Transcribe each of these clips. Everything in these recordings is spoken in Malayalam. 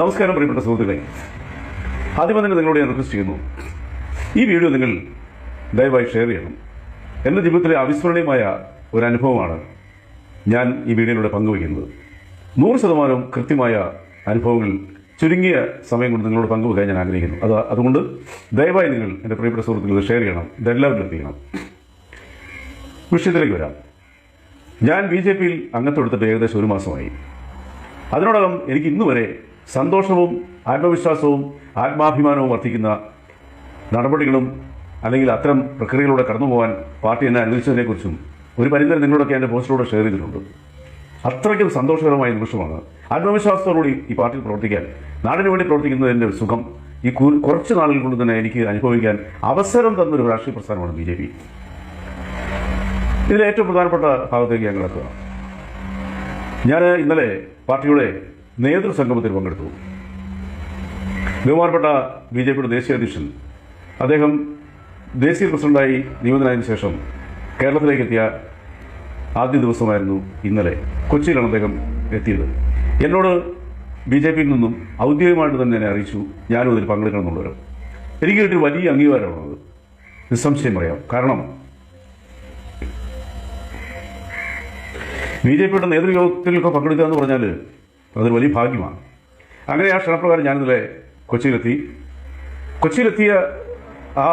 നമസ്കാരം പ്രിയപ്പെട്ട സുഹൃത്തുക്കളെ. ആദ്യം തന്നെ നിങ്ങളോട് ഞാൻ റിക്വസ്റ്റ് ചെയ്യുന്നു ഈ വീഡിയോ നിങ്ങൾ ദയവായി ഷെയർ ചെയ്യണം. എന്റെ ജീവിതത്തിലെ അവിസ്മരണീയമായ ഒരു അനുഭവമാണ് ഞാൻ ഈ വീഡിയോയിലൂടെ പങ്കുവയ്ക്കുന്നത്. നൂറ് ശതമാനവും കൃത്യമായ അനുഭവങ്ങൾ ചുരുങ്ങിയ സമയം കൊണ്ട് നിങ്ങളോട് പങ്കുവെക്കാൻ ഞാൻ ആഗ്രഹിക്കുന്നു. അത് അതുകൊണ്ട് ദയവായി നിങ്ങൾ എന്റെ പ്രിയപ്പെട്ട സുഹൃത്തുക്കൾ ഷെയർ ചെയ്യണം ഇതെല്ലാവരും എത്തിക്കണം. വിഷയത്തിലേക്ക് വരാം. ഞാൻ ബി ജെ പിയിൽ അംഗത്വം ഏകദേശം ഒരു മാസമായി. അതിനോടകം എനിക്ക് ഇന്ന് വരെ സന്തോഷവും ആത്മവിശ്വാസവും ആത്മാഭിമാനവും വർദ്ധിക്കുന്ന നടപടികളും അല്ലെങ്കിൽ അത്തരം പ്രക്രിയകളിലൂടെ കടന്നു പോകാൻ പാർട്ടി എന്നെ അനുവദിച്ചതിനെക്കുറിച്ചും ഒരു പരിധി നിങ്ങളോടൊക്കെ എന്റെ പോസ്റ്റിലൂടെ ഷെയർ ചെയ്തിട്ടുണ്ട്. അത്രയ്ക്കും സന്തോഷകരമായ നിമിഷമാണ്. ആത്മവിശ്വാസത്തോടുകൂടി ഈ പാർട്ടിയിൽ പ്രവർത്തിക്കാൻ നാടിനു വേണ്ടി പ്രവർത്തിക്കുന്നതിന്റെ ഒരു സുഖം ഈ കുറച്ച് നാളുകൾ കൊണ്ട് തന്നെ എനിക്ക് അനുഭവിക്കാൻ അവസരം തന്നൊരു രാഷ്ട്രീയ പ്രസ്ഥാനമാണ് ബി ജെ പി. ഇതിലേറ്റവും പ്രധാനപ്പെട്ട ഭാഗത്തേക്ക് ഞാൻ കിടക്കുക ഞാൻ ഇന്നലെ പാർട്ടിയുടെ നേതൃസംഗമത്തിൽ പങ്കെടുത്തു. ബഹുമാനപ്പെട്ട ബി ജെ പിയുടെ ദേശീയ അധ്യക്ഷൻ അദ്ദേഹം ദേശീയ പ്രസിഡന്റായി നിയമിതനായതിനു ശേഷം കേരളത്തിലേക്ക് എത്തിയ ആദ്യ ദിവസമായിരുന്നു ഇന്നലെ. കൊച്ചിയിലാണ് അദ്ദേഹം എത്തിയത്. എന്നോട് ബി ജെ പിയിൽ നിന്നും ഔദ്യോഗികമായിട്ട് തന്നെ എന്നെ അറിയിച്ചു ഞാനും അതിൽ പങ്കെടുക്കണമെന്നുള്ളവരും. എനിക്ക് കിട്ടിയ വലിയ അംഗീകാരമാണത്. നിസ്സംശയം പറയാം. കാരണം ബി ജെ പിയുടെ നേതൃയോഗത്തിലൊക്കെ പങ്കെടുക്കുക എന്ന് പറഞ്ഞാൽ അതൊരു വലിയ ഭാഗ്യമാണ്. അങ്ങനെ ആ ക്ഷണപ്രകാരം ഞാനിന്നലെ കൊച്ചിയിലെത്തി. കൊച്ചിയിലെത്തിയ ആ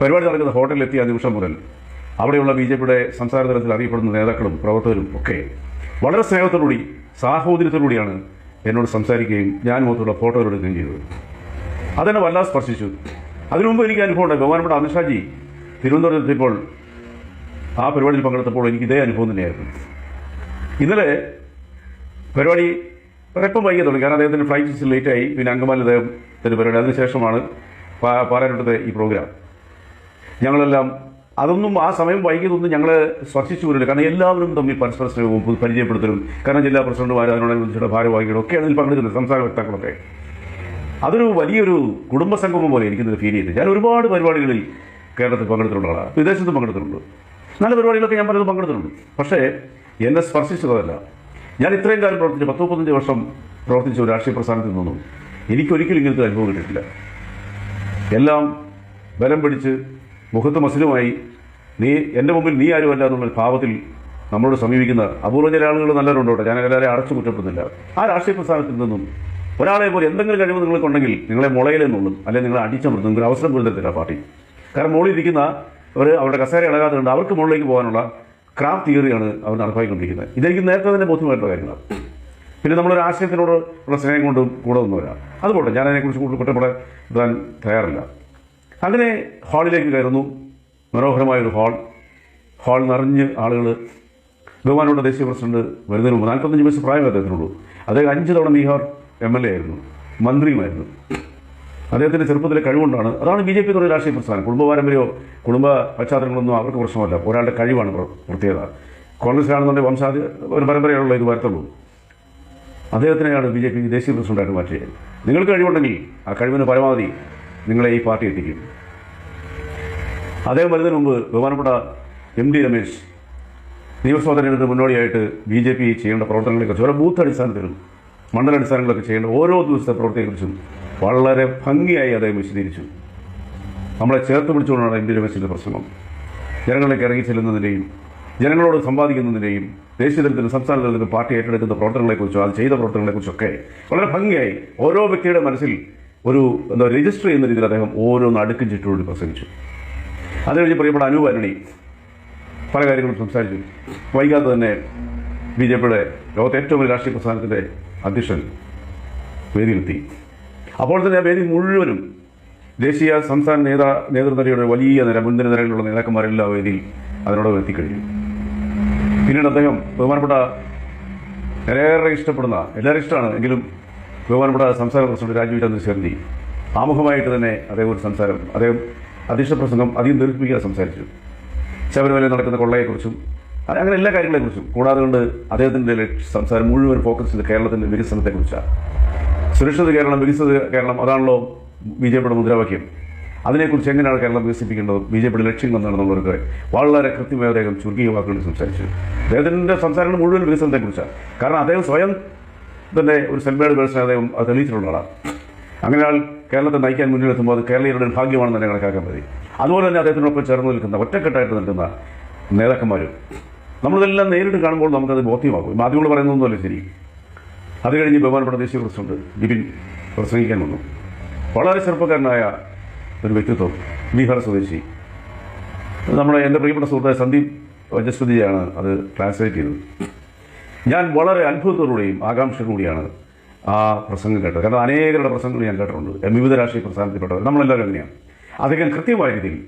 പരിപാടി നടക്കുന്ന ഹോട്ടലിലെത്തിയ നിമിഷം മുതൽ അവിടെയുള്ള ബി ജെ പിയുടെ സംസ്ഥാന തലത്തിൽ അറിയപ്പെടുന്ന നേതാക്കളും പ്രവർത്തകരും ഒക്കെ വളരെ സ്നേഹത്തോടുകൂടി സാഹോദര്യത്തോടുകൂടിയാണ് എന്നോട് സംസാരിക്കുകയും ഞാൻ മുഖത്തുള്ള ഫോട്ടോകൾ എടുക്കുകയും ചെയ്തത്. അതെന്നെ വല്ലാതെ സ്പർശിച്ചു. അതിനുമുമ്പ് എനിക്ക് അനുഭവം ഉണ്ട് ബഹുമാനപ്പെട്ട അമിത്ഷാജി തിരുവനന്തപുരത്തെത്തിയപ്പോൾ ആ പരിപാടിയിൽ പങ്കെടുത്തപ്പോൾ എനിക്ക് ഇതേ അനുഭവം തന്നെയായിരുന്നു. ഇന്നലെ പരിപാടി എപ്പം വൈകി തുടങ്ങി കാരണം അദ്ദേഹത്തിന് ഫ്ലൈറ്റ് ലേറ്റായി പിന്നെ അങ്കമാലി അദ്ദേഹത്തിന് പരിപാടി. അതിനുശേഷമാണ് പാ- പാലാരിവട്ടത്തെ ഈ പ്രോഗ്രാം ഞങ്ങളെല്ലാം അതൊന്നും ആ സമയം വൈകിയതൊന്നും ഞങ്ങൾ സ്പർശിച്ചു പോലില്ല കാരണം എല്ലാവരും തമ്മിൽ പരസ്പര സ്നേഹവും പരിചയപ്പെടുത്തലും കാരണം ജില്ലാ പ്രസിഡന്റുമാരും അതിനോടനുബന്ധിച്ചുള്ള ഭാരവാഹികളും ഒക്കെയാണ് ഇതിൽ പങ്കെടുക്കുന്നത്. സംസാര വക്താക്കളൊക്കെ അതൊരു വലിയൊരു കുടുംബ സംഗമം പോലെ എനിക്കിത് ഫീൽ ചെയ്തു. ഞാൻ ഒരുപാട് പരിപാടികളിൽ കേരളത്തിൽ പങ്കെടുത്തിട്ടുള്ള ആളാണ്. വിദേശത്ത് പങ്കെടുത്തിട്ടുണ്ട്. നല്ല പരിപാടികളൊക്കെ ഞാൻ പലതും പങ്കെടുത്തിട്ടുണ്ട്. പക്ഷേ എന്നെ സ്പർശിച്ചതല്ല. ഞാൻ ഇത്രയും കാലം പ്രവർത്തിച്ച. പത്ത് മുപ്പത്തഞ്ച് വർഷം പ്രവർത്തിച്ച ഒരു രാഷ്ട്രീയ പ്രസ്ഥാനത്തിൽ നിന്നും എനിക്കൊരിക്കലും ഇങ്ങനത്തെ അനുഭവം കിട്ടിയിട്ടില്ല. എല്ലാം ബലം പിടിച്ച് മുഖത്ത് മസിലുമായി നീ എന്റെ മുമ്പിൽ നീ ആരുമല്ല എന്നുള്ള ഭാവത്തിൽ നമ്മളോട് സമീപിക്കുന്ന അപൂർവ ചില ആളുകൾ നല്ലവരുണ്ടോട്ടെ ഞാൻ എല്ലാവരെയും അടച്ചു കുറ്റപ്പെടുന്നില്ല ആ രാഷ്ട്രീയ പ്രസ്ഥാനത്തിൽ നിന്നും ഒരാളെ പോലെ എന്തെങ്കിലും കഴിവ് നിങ്ങൾക്കുണ്ടെങ്കിൽ നിങ്ങളെ മുളയിലെന്നുള്ളൂ അല്ലെങ്കിൽ നിങ്ങളെ അടിച്ചമർത്തും. നിങ്ങൾക്ക് അവസരം പോലും തരത്തില്ല പാർട്ടി. കാരണം മുകളിൽ ഇരിക്കുന്ന ഒരു അവരുടെ കസേര ഇളകാതെ ഉണ്ട് അവർക്ക് മുകളിലേക്ക് പോകാനുള്ള ക്രാഫ്റ്റ് തിയറിയാണ് അവർ നടപ്പാക്കിക്കൊണ്ടിരിക്കുന്നത്. ഇതെനിക്ക് നേരത്തെ തന്നെ ബോധ്യമായിട്ടുള്ള കാര്യങ്ങളാണ്. പിന്നെ നമ്മളൊരു ആശയത്തിനോട് ഉള്ള സ്നേഹം കൊണ്ട് കൂടെ ഒന്നുമില്ല അതുകൊണ്ട് ഞാൻ അതിനെക്കുറിച്ച് കൂടുതൽ കുറ്റപ്പെടാൻ തയ്യാറില്ല. അങ്ങനെ ഹാളിലേക്ക് കയറുന്നു. മനോഹരമായൊരു ഹാൾ. ഹാൾ നിറഞ്ഞ് ആളുകൾ ബഹുമാനോട് ദേശീയ പ്രസിഡന്റ് വരുന്നതിന് മുമ്പ് നാൽപ്പത്തഞ്ച് വയസ്സ് പ്രായം അദ്ദേഹത്തിനുള്ളൂ. അദ്ദേഹം അഞ്ച് തവണ ബീഹാർ എം എൽ എ ആയിരുന്നു. മന്ത്രിയുമായിരുന്നു. അദ്ദേഹത്തിന്റെ ചെറുപ്പത്തിലെ കഴിവുകൊണ്ടാണ്. അതാണ് ബി ജെ പി തുടങ്ങിയ രാഷ്ട്രീയ പ്രസ്ഥാനം. കുടുംബ പാരമ്പര്യമോ കുടുംബ പശ്ചാത്തലങ്ങളൊന്നും അവർക്ക് പ്രശ്നമല്ല. ഒരാളുടെ കഴിവാണ് പ്ര- പ്രത്യേകത. കോൺഗ്രസ്സിലാണെന്നുണ്ടെങ്കിൽ വംശാദി ഒരു പരമ്പരയുള്ള ഇത് വരത്തുള്ളൂ. അദ്ദേഹത്തിനെയാണ് ബി ജെ പി ദേശീയ പ്രസിഡന്റായിട്ട് മാറ്റിയത്. നിങ്ങൾക്ക് കഴിവുണ്ടെങ്കിൽ ആ കഴിവിന് പരമാവധി നിങ്ങളെ ഈ പാർട്ടി എത്തിക്കും. അദ്ദേഹം വരുന്നതിന് മുമ്പ് ബഹുമാനപ്പെട്ട എം ഡി രമേശ് നിയമസഭാ തെരഞ്ഞെടുപ്പിന് മുന്നോടിയായിട്ട് ബി ജെ പി ചെയ്യേണ്ട പ്രവർത്തനങ്ങളെക്കുറിച്ച് ഓരോ ബൂത്ത് അടിസ്ഥാനത്തിലും മണ്ഡലാടിസ്ഥാനങ്ങളിലൊക്കെ ചെയ്യേണ്ട ഓരോ ദിവസത്തെ പ്രവൃത്തിയെക്കുറിച്ചും വളരെ ഭംഗിയായി അദ്ദേഹം വിശദീകരിച്ചു. നമ്മളെ ചേർത്ത് പിടിച്ചുകൊണ്ടാണ് എം ഡി രമേശിന്റെ പ്രസംഗം ജനങ്ങളിലേക്ക് ഇറങ്ങി ചെല്ലുന്നതിന്റെയും ജനങ്ങളോട് സംവാദിക്കുന്നതിന്റെയും ദേശീയ തലത്തിലും സംസ്ഥാന തലത്തിലും പാർട്ടി ഏറ്റെടുക്കുന്ന പ്രവർത്തനങ്ങളെക്കുറിച്ചോ അത് ചെയ്ത പ്രവർത്തനങ്ങളെക്കുറിച്ചൊക്കെ വളരെ ഭംഗിയായി ഓരോ വ്യക്തിയുടെ മനസ്സിൽ ഒരു എന്താ രജിസ്റ്റർ ചെയ്യുന്ന രീതിയിൽ അദ്ദേഹം ഓരോന്ന് അടുക്കും ചുറ്റുകൂടി പ്രസംഗിച്ചു. അത് കഴിഞ്ഞ് പ്രിയപ്പെട്ട അനുവരണി പല കാര്യങ്ങളും സംസാരിച്ചു. വൈകാതെ തന്നെ ബി ജെ പിയുടെ ലോകത്തെ ഏറ്റവും വലിയ രാഷ്ട്രീയ പ്രസ്ഥാനത്തിന്റെ അധ്യക്ഷൻ വേദിയിലെത്തി അപ്പോൾ തന്നെ ആ വേദി മുഴുവനും ദേശീയ സംസ്ഥാന നേതാ നേതൃനിരയുടെ വലിയ നിര മുൻനിര നിരയിലുള്ള നേതാക്കന്മാരെല്ലാം വേദിയിൽ അതിനോട് എത്തിക്കഴിഞ്ഞു. പിന്നീട് അദ്ദേഹം ബഹുമാനപ്പെട്ട ഏറെ ഇഷ്ടപ്പെടുന്ന എല്ലാവരും ഇഷ്ടമാണ് എങ്കിലും ബഹുമാനപ്പെട്ട സംസ്ഥാന പ്രസിഡന്റ് രാജീവ് ചന്ദ്രശേഖരൻജി ആമുഖമായിട്ട് തന്നെ അദ്ദേഹം ഒരു സംസാരം അദ്ദേഹം അധ്യക്ഷ പ്രസംഗം അധികം ദീർഘിപ്പിക്കാതെ സംസാരിച്ചു. ശബരിമലയിൽ നടക്കുന്ന കൊള്ളയെക്കുറിച്ചും അങ്ങനെ എല്ലാ കാര്യങ്ങളെക്കുറിച്ചും കൂടാതെ കൊണ്ട് അദ്ദേഹത്തിന്റെ സംസാരം മുഴുവൻ ഫോക്കസ് ചെയ്ത് കേരളത്തിന്റെ വികസനത്തെക്കുറിച്ചാണ്. സുരക്ഷിത കേരളം വികസിത കേരളം അതാണല്ലോ ബി ജെ പിയുടെ മുദ്രാവാക്യം. അതിനെക്കുറിച്ച് എങ്ങനെയാണ് കേരളം വികസിപ്പിക്കേണ്ടത് ബി ജെ പിയുടെ ലക്ഷ്യം എന്താണെന്നുള്ളവർക്ക് വളരെ കൃത്യമായി അദ്ദേഹം ചുരുങ്ങിയ വാക്കുകളിൽ സംസാരിച്ചു. അദ്ദേഹത്തിന്റെ സംസാരങ്ങൾ മുഴുവൻ വികസനത്തെക്കുറിച്ചാണ്. കാരണം അദ്ദേഹം സ്വയം തന്നെ ഒരു സെൽമേഡ് പേഴ്സൺ അദ്ദേഹം അത് തെളിയിച്ചിട്ടുള്ള ആളാണ്. അങ്ങനെ കേരളത്തെ നയിക്കാൻ മുന്നിലെത്തുമ്പോൾ അത് കേരളീയരുടെ ഭാഗ്യമാണെന്ന് തന്നെ കണക്കാക്കാൻ മതി അതുപോലെ തന്നെ അദ്ദേഹത്തിനൊപ്പം ചേർന്ന് നിൽക്കുന്ന ഒറ്റക്കെട്ടായിട്ട് നിൽക്കുന്ന നേതാക്കന്മാരും നമ്മളിതെല്ലാം നേരിട്ട് കാണുമ്പോൾ നമുക്കത് ബോധ്യമാകും. മാധ്യമങ്ങൾ പറയുന്നതൊന്നുമല്ല ശരി. അത് കഴിഞ്ഞ് ബഹുമാനപ്പെട്ട ദേശീയ പ്രസിഡന്റ് ബിപിൻ പ്രസംഗിക്കാൻ വന്നു. വളരെ ചെറുപ്പക്കാരനായ ഒരു വ്യക്തിത്വം ബീഹാർ സ്വദേശി. നമ്മുടെ എന്റെ പ്രിയപ്പെട്ട സുഹൃത്തായ സന്ദീപ് വജസ്പതിയാണ് അത് ട്രാൻസ്ലേറ്റ് ചെയ്തത്. ഞാൻ വളരെ അത്ഭുതത്തോടുകൂടിയും ആകാംക്ഷയോടുകൂടിയാണ് ആ പ്രസംഗം കേട്ടത്. കാരണം അനേകരുടെ പ്രസംഗങ്ങൾ ഞാൻ കേട്ടിട്ടുണ്ട്. വിവിധ രാഷ്ട്രീയ പ്രസ്ഥാനത്തിൽപ്പെട്ടവർ. നമ്മളെല്ലാവരും അങ്ങനെയാണ്. അദ്ദേഹം കൃത്യമായ രീതിയിൽ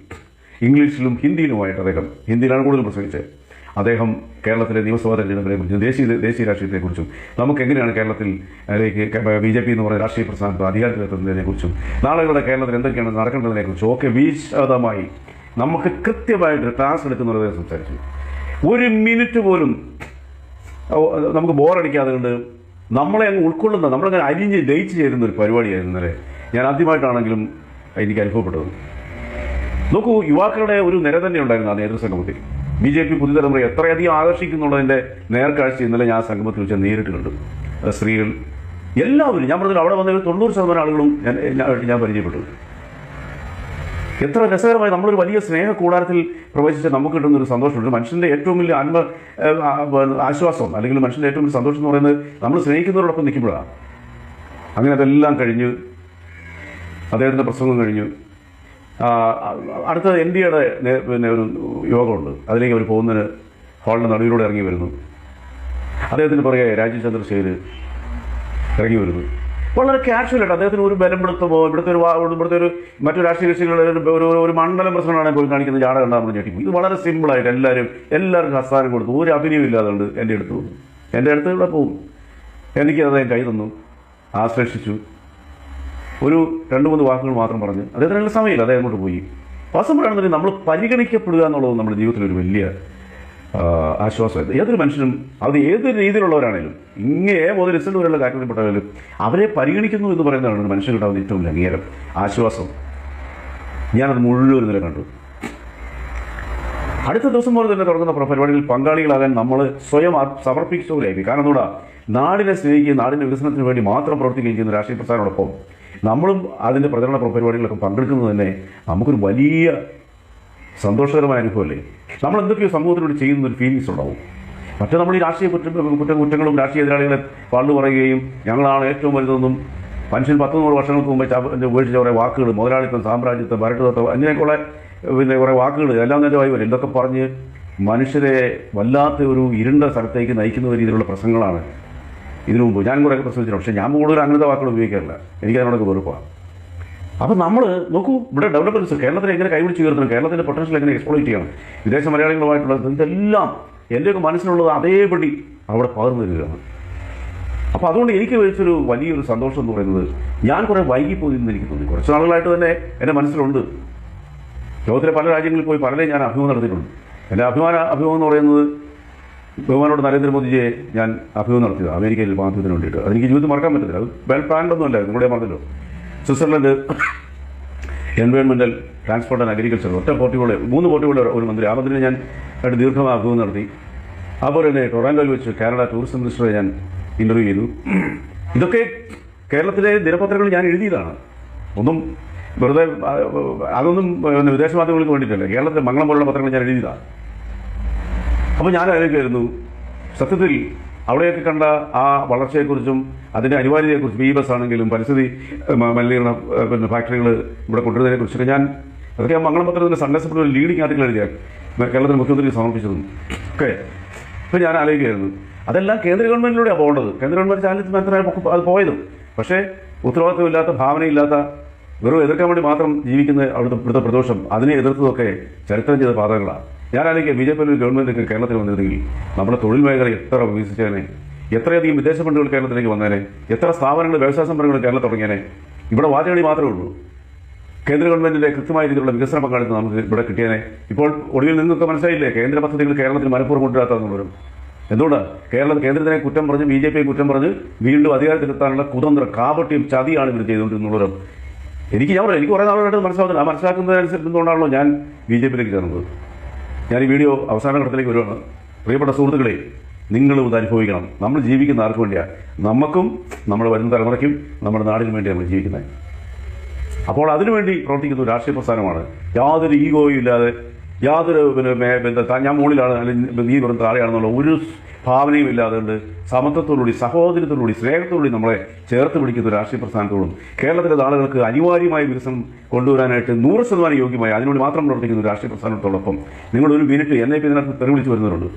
ഇംഗ്ലീഷിലും ഹിന്ദിയിലുമായിട്ട് അദ്ദേഹം ഹിന്ദിയിലാണ് കൂടുതൽ പ്രസംഗിച്ചത്. അദ്ദേഹം കേരളത്തിലെ നിയമസഭാ തെരഞ്ഞെടുപ്പിനെ കുറിച്ചും ദേശീയ ദേശീയ രാഷ്ട്രീയത്തെക്കുറിച്ചും നമുക്ക് എങ്ങനെയാണ് കേരളത്തിൽ ബി ജെ പി എന്ന് പറയുന്ന രാഷ്ട്രീയ പ്രസ്ഥാനത്ത് അധികാരത്തിലെത്തുന്നതിനെ കുറിച്ചും നാളുകളുടെ കേരളത്തിൽ എന്തൊക്കെയാണ് നടക്കേണ്ടതിനെ കുറിച്ചും ഒക്കെ വിശദമായി നമുക്ക് കൃത്യമായിട്ട് ക്ലാസ് എടുക്കുന്നവരെ സംസാരിച്ചു. ഒരു മിനിറ്റ് പോലും നമുക്ക് ബോറടിക്കാതെ കൊണ്ട് നമ്മളെ അങ്ങ് ഉൾക്കൊള്ളുന്ന നമ്മളങ്ങനെ അരിഞ്ഞ് ലയിച്ച് ചേരുന്ന ഒരു പരിപാടിയായിരുന്നു ഇന്നലെ. ഞാൻ ആദ്യമായിട്ടാണെങ്കിലും എനിക്ക് അനുഭവപ്പെട്ടത്. നോക്കൂ യുവാക്കളുടെ ഒരു നിര തന്നെ ഉണ്ടായിരുന്നു ആ നേതൃസംഗമത്തിൽ. ബി ജെ പി പുതുതലമുറയെ എത്രയധികം ആകർഷിക്കുന്നുള്ളതിന്റെ നേർക്കാഴ്ച ഇന്നലെ ഞാൻ സംഗമത്തിൽ വെച്ച് നേരിട്ട് കണ്ടു സ്ത്രീകൾ എല്ലാവരും ഞാൻ പറഞ്ഞത് അവിടെ വന്നൊരു തൊണ്ണൂറ് ശതമാനം ആളുകളും ഞാൻ ഞാൻ- പരിചയപ്പെട്ടു. എത്ര രസകരമായി നമ്മളൊരു വലിയ സ്നേഹ കൂടാരത്തിൽ പ്രവേശിച്ച നമുക്ക് കിട്ടുന്ന ഒരു സന്തോഷമുണ്ട്. മനുഷ്യന്റെ ഏറ്റവും വലിയ ആ, ആശ്വാസം അല്ലെങ്കിൽ മനുഷ്യന്റെ ഏറ്റവും വലിയ സന്തോഷം എന്ന് പറയുന്നത് നമ്മൾ സ്നേഹിക്കുന്നവരോടൊപ്പം നിൽക്കുമ്പോഴാണ്. അങ്ങനെ അതെല്ലാം കഴിഞ്ഞ് അദ്ദേഹത്തിന്റെ പ്രസംഗം കഴിഞ്ഞു ആ, അടുത്ത എൻ ഡി എയുടെ പിന്നെ ഒരു യോഗമുണ്ട്. അതിലേക്ക് അവർ പോകുന്നതിന് ഹാളിന്റെ നടുവിലൂടെ ഇറങ്ങി വരുന്നു. അദ്ദേഹത്തിന് പുറകെ രാജീവ് ചന്ദ്രശേഖര് ഇറങ്ങി വരുന്നു. വളരെ കാഷ്വൽ ആയിട്ട് അദ്ദേഹത്തിന് ഒരു ബലപ്പെടുത്തുമോ ഇവിടുത്തെ ഒരു ഇവിടുത്തെ ഒരു മറ്റു രാഷ്ട്രീയ കക്ഷികളുടെ ഒരു ഒരു മണ്ഡലം പ്രശ്നമാണ് പോയി കാണിക്കുന്ന ജാട കണ്ടാൽ ഞെട്ടി ഇത് വളരെ സിമ്പിളായിട്ട് എല്ലാവരും എല്ലാവർക്കും ഹസ്താനം കൊടുത്തു. ഒരു അഭിനയം ഇല്ലാതുകൊണ്ട് എന്റെ അടുത്ത് വന്നു. എന്റെ അടുത്ത് ഇവിടെ പോകും എനിക്ക് അദ്ദേഹം കൈ തന്നു. ആശ്ലേഷിച്ചു ഒരു രണ്ട് മൂന്ന് വാക്കുകൾ മാത്രം പറഞ്ഞ് അദ്ദേഹത്തിന് സമയമില്ല അദ്ദേഹം അങ്ങോട്ട് പോയി. വാസ്തവമാണെന്നുണ്ടെങ്കിൽ നമ്മൾ പരിഗണിക്കപ്പെടുക എന്നുള്ളത് നമ്മുടെ ജീവിതത്തിൽ ഒരു വലിയ ആശ്വാസമായിരുന്നു. ഏതൊരു മനുഷ്യനും അത് ഏത് രീതിയിലുള്ളവരാണേലും ഇങ്ങനെ മുതൽ റിസൾട്ട് വരെയുള്ള കാര്യത്തിൽപ്പെട്ടവരും അവരെ പരിഗണിക്കുന്നു എന്ന് പറയുന്നതാണ് ഒരു മനുഷ്യൻ കിട്ടാവുന്ന ഏറ്റവും വലിയ അംഗീകാരം ആശ്വാസം. ഞാനത് മുഴുവൻ നില കണ്ടു. അടുത്ത ദിവസം പോലെ തന്നെ തുടങ്ങുന്ന പരിപാടിയിൽ പങ്കാളികളാകാൻ നമ്മൾ സ്വയം സമർപ്പിച്ചവരായിരിക്കും സമർപ്പിച്ചവരായി കാരണം എന്തുകൊണ്ടാണ് നാടിനെ സ്നേഹിക്കുകയും നാടിന്റെ വികസനത്തിന് വേണ്ടി മാത്രം പ്രവർത്തിക്കുകയും ചെയ്യുന്ന രാഷ്ട്രീയ പ്രസ്ഥാനോടൊപ്പം നമ്മളും അതിന്റെ പ്രചരണ പ്ര- പരിപാടികളൊക്കെ പങ്കെടുക്കുന്നത് തന്നെ നമുക്കൊരു വലിയ സന്തോഷകരമായ അനുഭവമല്ലേ? നമ്മൾ എന്തൊക്കെയോ സമൂഹത്തിനോട് ചെയ്യുന്ന ഒരു ഫീലിങ്സ് ഉണ്ടാവും. മറ്റേ നമ്മൾ ഈ രാഷ്ട്രീയ കുറ്റ കുറ്റ കുറ്റങ്ങളും രാഷ്ട്രീയ എതിരാളികളെ പാളു പറയുകയും ഞങ്ങളാണ് ഏറ്റവും വലുതെന്നും മനുഷ്യൻ പത്ത് നൂറ് വർഷങ്ങൾക്ക് മുമ്പ് ഉപേക്ഷിച്ച കുറേ വാക്കുകൾ മുതലാളിത്തം സാമ്രാജ്യത്വം ഭരണതത്വം അങ്ങനെയൊക്കെയുള്ള പിന്നെ കുറേ വാക്കുകൾ എല്ലാം നേരമായി വരും ഇതൊക്കെ പറഞ്ഞ് മനുഷ്യരെ വല്ലാത്ത ഒരു ഇരുണ്ട സ്ഥലത്തേക്ക് നയിക്കുന്ന രീതിയിലുള്ള പ്രശ്നങ്ങളാണ് ഇതിനു മുമ്പ് ഞാൻ കുറേ പ്രസംഗിച്ചിട്ടുണ്ട്. പക്ഷേ ഞാൻ കൂടുതൽ അങ്ങനത്തെ വാക്കുകൾ ഉപയോഗിക്കാറില്ല. എനിക്ക് അതിനോടൊക്കെ വെറുപ്പാണ് അപ്പം നമ്മൾ നോക്കൂ ഇവിടെ ഡെവലപ്മെന്റ്സ് കേരളത്തിനെ എങ്ങനെ കൈപിടിച്ച് ഉയർത്തണം കേരളത്തിന്റെ പൊട്ടൻഷ്യൽ എങ്ങനെ എക്സ്പ്ലോയിറ്റ് ചെയ്യണം വിദേശ മലയാളികളുമായിട്ടുള്ള ഇതെല്ലാം എന്റെയൊക്കെ മനസ്സിലുള്ളത് അതേപടി അവിടെ പകർന്നു തരികയാണ്. അപ്പോൾ അതുകൊണ്ട് എനിക്ക് വെച്ചൊരു വലിയൊരു സന്തോഷം എന്ന് പറയുന്നത് ഞാൻ കുറേ വൈകിപ്പോയി എന്ന് എനിക്ക് തോന്നി. കുറച്ച് നാളുകളായിട്ട് തന്നെ എന്റെ മനസ്സിലുണ്ട്. ലോകത്തിലെ പല രാജ്യങ്ങളിൽ പോയി പലരെയും ഞാൻ അഭിമുഖം നടത്തിയിട്ടുണ്ട്. എന്റെ അഭിമാന അഭിമുഖം എന്ന് പറയുന്നത് ബഹുമാനോട് നരേന്ദ്രമോദിജിയെ ഞാൻ അഭിമുഖം നടത്തിയത്. അമേരിക്കയിൽ മാധ്യമത്തിന് വേണ്ടിയിട്ട്. അതെനിക്ക് ജീവിതത്തിൽ മറക്കാൻ പറ്റത്തില്ല. അത് വെൽ പ്ലാൻഡ് ഒന്നും അല്ലായിരുന്നു നിങ്ങളുടെ പറഞ്ഞല്ലോ സ്വിറ്റ്സർലൻഡ് എൻവയോൺമെന്റൽ ട്രാൻസ്പോർട്ട് ആൻഡ് അഗ്രികൾച്ചർ. ഒറ്റ പോർട്ടുകളുടെ മൂന്ന് പോർട്ടുകളുടെ ഒരു മന്ത്രി. ആ മന്ത്രിനെ ഞാൻ ആയിട്ട് ദീർഘമായ അഭിമുഖം നടത്തി. അതുപോലെ തന്നെ ടൊറാൻഡോയിൽ വെച്ച് കേരള ടൂറിസം മിനിസ്റ്ററെ ഞാൻ ഇന്റർവ്യൂ ചെയ്തു. ഇതൊക്കെ കേരളത്തിലെ ദിനപത്രങ്ങൾ ഞാൻ എഴുതിയതാണ്. ഒന്നും വെറുതെ അതൊന്നും വിദേശ മാധ്യമങ്ങൾക്ക് വേണ്ടിയിട്ടല്ല. കേരളത്തിലെ മംഗളം പോലുള്ള പത്രങ്ങൾ ഞാൻ എഴുതിയതാണ്. അപ്പോൾ ഞാൻ ആലോചിക്കായിരുന്നു സത്യത്തിൽ അവിടെയൊക്കെ കണ്ട ആ വളർച്ചയെക്കുറിച്ചും അതിന്റെ അനിവാര്യതയെക്കുറിച്ചും ഈ ബസ് ആണെങ്കിലും പരിസ്ഥിതി മലിനീകരണ പിന്നെ ഫാക്ടറികൾ ഇവിടെ കൊണ്ടുവരുന്നതിനെക്കുറിച്ചൊക്കെ ഞാൻ അതൊക്കെ ആ മംഗളം പത്രത്തിന്റെ സൺഡേസപ്പെട്ട ഒരു ലീഡിംഗ് ആർട്ടിക്കൽ എഴുതിയ കേരളത്തിന് മുഖ്യമന്ത്രി സമർപ്പിച്ചതും. ഒക്കെ ഇപ്പോൾ ഞാൻ ആലോചിക്കുകയായിരുന്നു അതെല്ലാം കേന്ദ്ര ഗവൺമെന്റിലൂടെ പോകേണ്ടത്. കേന്ദ്ര ഗവൺമെന്റ് ചാനലിൽ മാത്രമേ അത് പോയതും. പക്ഷേ ഉത്തരവാദിത്വമില്ലാത്ത ഭാവനയില്ലാത്ത വെറും എതിർക്കാൻ വേണ്ടി മാത്രം ജീവിക്കുന്ന അവിടുത്തെ ഇവിടുത്തെ പ്രദോഷം അതിനെ എതിർത്തതൊക്കെ ചരിത്രം ചെയ്ത പാതകളാണ്. ആലോചിക്കുക ബി ജെ പി ഗവൺമെന്റ് കേരളത്തിൽ വന്നിരുന്നെങ്കിൽ നമ്മുടെ തൊഴിൽ മേഖല എത്ര വികസിച്ചേനെ? എത്രയധികം വിദേശ ഫണ്ടുകൾ കേരളത്തിലേക്ക് വന്നേനെ? എത്ര സ്ഥാപനങ്ങൾ വ്യവസായ സംരംഭങ്ങൾ കേരളത്തിൽ തുടങ്ങിയേനെ? ഇവിടെ വാചകളി മാത്രമേ ഉള്ളൂ. കേന്ദ്ര ഗവൺമെന്റിന്റെ കൃത്യമായ രീതിയിലുള്ള വികസന പങ്കാളിത്തം നമുക്ക് ഇവിടെ കിട്ടിയേനെ. ഇപ്പോൾ ഒടുവിൽ നിന്നൊക്കെ മനസ്സിലായില്ലേ? കേന്ദ്ര പദ്ധതികൾ കേരളത്തിൽ മനഃപൂർവം കൊണ്ടുവരാത്തതെന്നുള്ളവരും എന്തുകൊണ്ട്? കേരള കേന്ദ്രത്തിനെ കുറ്റം പറഞ്ഞ് ബി ജെ പി കുറ്റം പറഞ്ഞ് വീണ്ടും അധികാരത്തിലെത്താനുള്ള കുതന്ത്ര കാപട്യം ചതിയാണ് ഇവർ ചെയ്തുകൊണ്ടിരുന്നുള്ളവരും. എനിക്ക് ഞാൻ പറയാം എനിക്ക് കുറേ നാളുകളായിട്ട് മനസ്സിലാവുന്നില്ല. ആ മനസ്സിലാക്കുന്നതിനനുസരിച്ച് എന്തുകൊണ്ടാണല്ലോ ഞാൻ ബി ജെ പിയിലേക്ക് ചേർന്നത്. ഞാൻ ഈ വീഡിയോ അവസാന ഘട്ടത്തിലേക്ക് വരുവാണ്. പ്രിയപ്പെട്ട സുഹൃത്തുക്കളെ നിങ്ങളും ഇത് അനുഭവിക്കണം. നമ്മൾ ജീവിക്കുന്ന ആർക്കും വേണ്ടിയാണ് നമുക്കും നമ്മുടെ വരുന്ന തലമുറയ്ക്കും നമ്മുടെ നാടിനും വേണ്ടി നമ്മൾ ജീവിക്കുന്നത്. അപ്പോൾ അതിനുവേണ്ടി പ്രവർത്തിക്കുന്ന ഒരു രാഷ്ട്രീയ പ്രസ്ഥാനമാണ്. യാതൊരു ഈഗോയും ഇല്ലാതെ യാതൊരു പിന്നെ ഞാൻ മുകളിലാണ് അല്ലെങ്കിൽ നീ വെറും താഴെയാണെന്നുള്ള ഒരു ഭാവനയും ഇല്ലാതെ കൊണ്ട് സമത്വത്തോടുകൂടി സഹോദരത്തോടുകൂടി സ്നേഹത്തോടുകൂടി നമ്മളെ ചേർത്ത് പിടിക്കുന്ന രാഷ്ട്രീയ പ്രസ്ഥാനത്തോടും കേരളത്തിലെ ആളുകൾക്ക് അനിവാര്യമായ വികസനം കൊണ്ടുവരാനായിട്ട് നൂറ് ശതമാനം യോഗ്യമായി അതിനുവേണ്ടി മാത്രം പ്രവർത്തിക്കുന്ന ഒരു രാഷ്ട്രീയ പ്രസ്ഥാനത്തോടൊപ്പം നിങ്ങൾ ഒരു മിനിറ്റ് എന്നെ ഇപ്പം ഇതിനകത്ത് തെറി വിളിച്ച് വരുന്നവരുണ്ട്.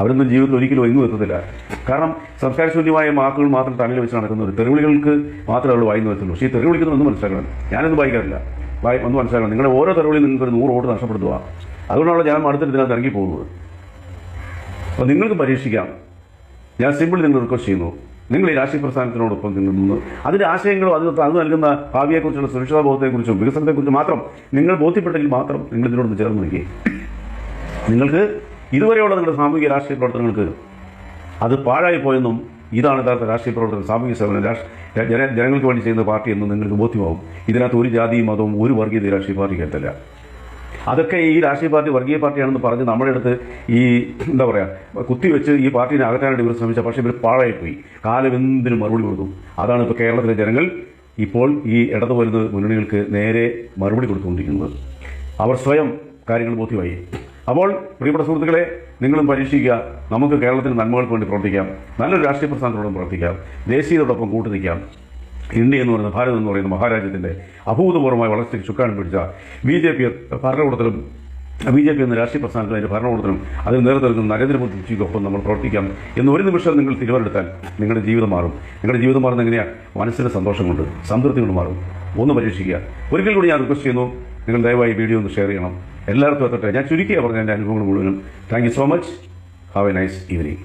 അവരൊന്നും ജീവിതത്തിൽ ഒരിക്കലും എങ്ങും എത്തത്തില്ല കാരണം സംസ്കാരശൂന്യമായ മാർക്കുകൾ മാത്രം തലയിൽ വെച്ച് നടക്കുന്നവർ തെറിവിളികൾക്ക് മാത്രമേ ഉള്ളൂ വായിന്ന് വരത്തുള്ളൂ പക്ഷേ ഈ തെറി വിളിക്കുന്നതൊന്നും മനസ്സിലാക്കണം. ഞാനൊന്നും വായിക്കാറില്ല. വായി ഒന്ന് മനസ്സിലാക്കണം. നിങ്ങളുടെ ഓരോ തെറിവിളിയും നിങ്ങൾക്ക് ഒരു നൂറ് വോട്ട് നഷ്ടപ്പെടുത്തുക. അതുകൊണ്ടാണ് ഞാൻ അടുത്തൊരു ഇതിനകത്ത് ഇറങ്ങി പോകുന്നത്. അപ്പോൾ നിങ്ങൾക്ക് പരീക്ഷിക്കാം. ഞാൻ സിമ്പിൾ നിങ്ങൾ റിക്വസ്റ്റ് ചെയ്യുന്നു. നിങ്ങൾ ഈ രാഷ്ട്രീയ പ്രസ്ഥാനത്തിനോടൊപ്പം നിങ്ങൾ നിന്ന് അതിന്റെ ആശയങ്ങളും അത് അത് നൽകുന്ന ഭാവിയെക്കുറിച്ചുള്ള സുരക്ഷിതാ ബോധത്തെക്കുറിച്ചും വികസനത്തെക്കുറിച്ചും മാത്രം നിങ്ങൾ ബോധ്യപ്പെട്ടെങ്കിൽ മാത്രം നിങ്ങൾ ഇതിനോട് ചേർന്ന് നിൽക്കുക നിങ്ങൾക്ക് ഇതുവരെയുള്ള നിങ്ങളുടെ സാമൂഹിക രാഷ്ട്രീയ പ്രവർത്തനങ്ങൾക്ക് അത് പാഴായി പോയെന്നും ഇതാണ് യഥാർത്ഥ രാഷ്ട്രീയ പ്രവർത്തനം സാമൂഹ്യ സേവനം ജന ജനങ്ങൾക്ക് വേണ്ടി ചെയ്യുന്ന പാർട്ടി എന്ന് നിങ്ങൾക്ക് ബോധ്യമാവും. ഇതിനകത്ത് ഒരു ജാതിയും മതവും ഒരു വർഗീയത രാഷ്ട്രീയ പാർട്ടി കേട്ടല്ല. അതൊക്കെ ഈ രാഷ്ട്രീയ പാർട്ടി വർഗീയ പാർട്ടിയാണെന്ന് പറഞ്ഞ് നമ്മുടെ അടുത്ത് ഈ എന്താ പറയുക കുത്തിവെച്ച് ഈ പാർട്ടിനെ അകറ്റാനായിട്ട് ഇവർ ശ്രമിച്ച പക്ഷേ ഇവർ പാഴായിപ്പോയി. കാലം എന്തിനും മറുപടി കൊടുത്തു അതാണ് ഇപ്പോൾ കേരളത്തിലെ ജനങ്ങൾ ഇപ്പോൾ ഈ ഇടതു വരുന്ന മുന്നണികൾക്ക് നേരെ മറുപടി കൊടുത്തുകൊണ്ടിരിക്കുന്നത്. അവർ സ്വയം കാര്യങ്ങൾ ബോധ്യമായി. അപ്പോൾ പ്രിയപ്പെട്ട സുഹൃത്തുക്കളെ നിങ്ങളും പരീക്ഷിക്കുക. നമുക്ക് കേരളത്തിന് നന്മകൾക്ക് വേണ്ടി പ്രവർത്തിക്കാം. നല്ലൊരു രാഷ്ട്രീയ പ്രസ്ഥാനത്തോടൊപ്പം പ്രവർത്തിക്കാം. ദേശീയതോടൊപ്പം കൂട്ടുനിൽക്കാം. ഇന്ത്യ എന്ന് പറയുന്ന ഭാരതം എന്ന് പറയുന്ന മഹാരാജ്യത്തിന്റെ അഭൂതപൂർവമായ വളർച്ചയ്ക്ക് ചുക്കാൻ പിടിച്ച ബി ജെ പി ഭരണകൂടത്തിലും ബി ജെ പി എന്ന രാഷ്ട്രീയ പ്രസ്ഥാനത്തിൽ അതിന്റെ ഭരണകൂടത്തിലും അതിന് നേതൃത്വം നരേന്ദ്രമോദിക്കൊപ്പം നമ്മൾ പ്രവർത്തിക്കാം. എന്ന് ഒരു നിമിഷം നിങ്ങൾ തിരുവനെടുത്താൽ നിങ്ങളുടെ ജീവിതം മാറും. നിങ്ങളുടെ ജീവിതം മാറുന്ന എങ്ങനെയാണ് മനസ്സിന് സന്തോഷം കൊണ്ട് സംതൃപ്തി കൊണ്ട് മാറും. ഒന്ന് പരീക്ഷിക്കുക. ഒരിക്കൽ കൂടി ഞാൻ റിക്വസ്റ്റ് ചെയ്യുന്നു. നിങ്ങൾ ദയവായി വീഡിയോ ഒന്ന് ഷെയർ ചെയ്യണം. എല്ലാവർക്കും എത്തട്ടെ. ഞാൻ ചുരുക്കിയാണ് പറഞ്ഞ എന്റെ അനുഭവങ്ങൾ മുഴുവനും. Thank you so much have a nice evening